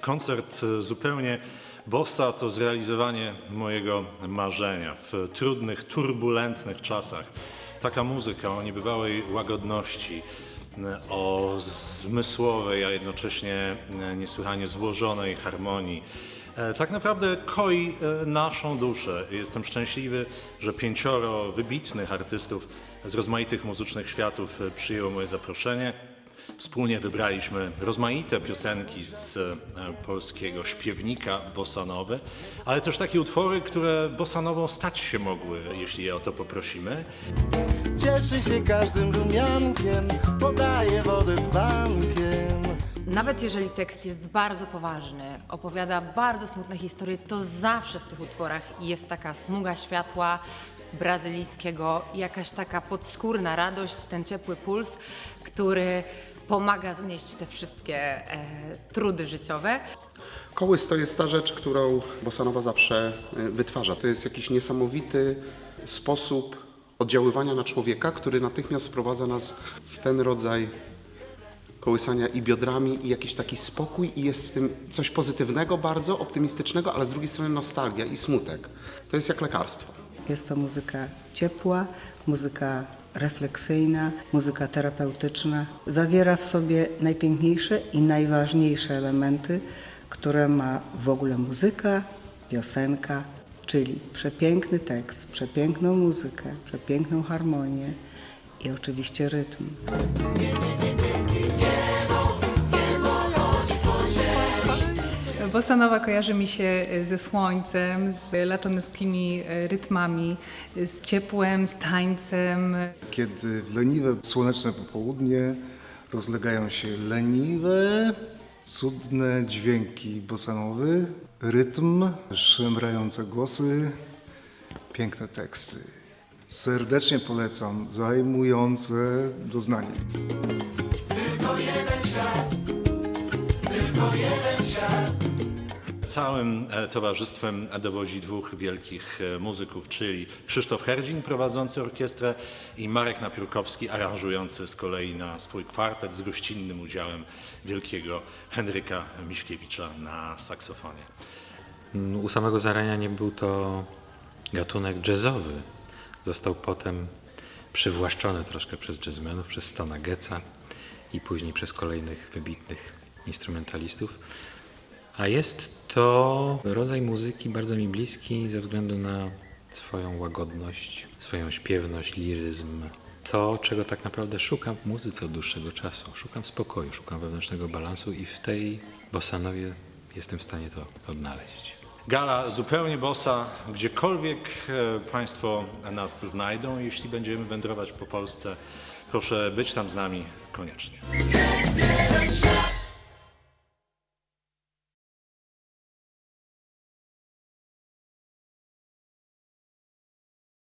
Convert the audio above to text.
Koncert e, zupełnie bossa to zrealizowanie mojego marzenia w trudnych, turbulentnych czasach. Taka muzyka o niebywałej łagodności, e, o zmysłowej, a jednocześnie e, niesłychanie złożonej harmonii. E, Tak naprawdę koi e, naszą duszę. Jestem szczęśliwy, że pięcioro wybitnych artystów z rozmaitych muzycznych światów e, przyjęło moje zaproszenie. Wspólnie wybraliśmy rozmaite piosenki z polskiego śpiewnika bossanowy, ale też takie utwory, które bossanową stać się mogły, jeśli je o to poprosimy. Cieszy się każdym rumiankiem, bankiem. Nawet jeżeli tekst jest bardzo poważny, opowiada bardzo smutne historie, to zawsze w tych utworach jest taka smuga światła brazylijskiego, jakaś taka podskórna radość, ten ciepły puls, który pomaga znieść te wszystkie e, trudy życiowe. Kołys to jest ta rzecz, którą Bosanowa zawsze y, wytwarza. To jest jakiś niesamowity sposób oddziaływania na człowieka, który natychmiast wprowadza nas w ten rodzaj kołysania i biodrami i jakiś taki spokój i jest w tym coś pozytywnego bardzo, optymistycznego, ale z drugiej strony nostalgia i smutek. To jest jak lekarstwo. Jest to muzyka ciepła, muzyka refleksyjna, muzyka terapeutyczna. Zawiera w sobie najpiękniejsze i najważniejsze elementy, które ma w ogóle muzyka, piosenka, czyli przepiękny tekst, przepiękną muzykę, przepiękną harmonię i oczywiście rytm. Bossa Nova kojarzy mi się e, ze słońcem, z latoneskimi e, rytmami, e, z ciepłem, z tańcem. Kiedy w leniwe, słoneczne popołudnie rozlegają się leniwe, cudne dźwięki bosanowy, rytm, szemrające głosy, piękne teksty. Serdecznie polecam, zajmujące doznanie. Całym e, towarzystwem dowodzi dwóch wielkich e, muzyków, czyli Krzysztof Herdzin prowadzący orkiestrę i Marek Napiórkowski aranżujący z kolei na swój kwartet z gościnnym udziałem wielkiego Henryka Miśkiewicza na saksofonie. U samego zarania nie był to gatunek jazzowy. Został potem przywłaszczony troszkę przez jazzmenów, przez Stona Getza i później przez kolejnych wybitnych instrumentalistów. A jest to rodzaj muzyki bardzo mi bliski ze względu na swoją łagodność, swoją śpiewność, liryzm. To, czego tak naprawdę szukam w muzyce od dłuższego czasu. Szukam spokoju, szukam wewnętrznego balansu i w tej bossanowie jestem w stanie to odnaleźć. Gala zupełnie bossa, gdziekolwiek e, Państwo nas znajdą, jeśli będziemy wędrować po Polsce, proszę być tam z nami koniecznie.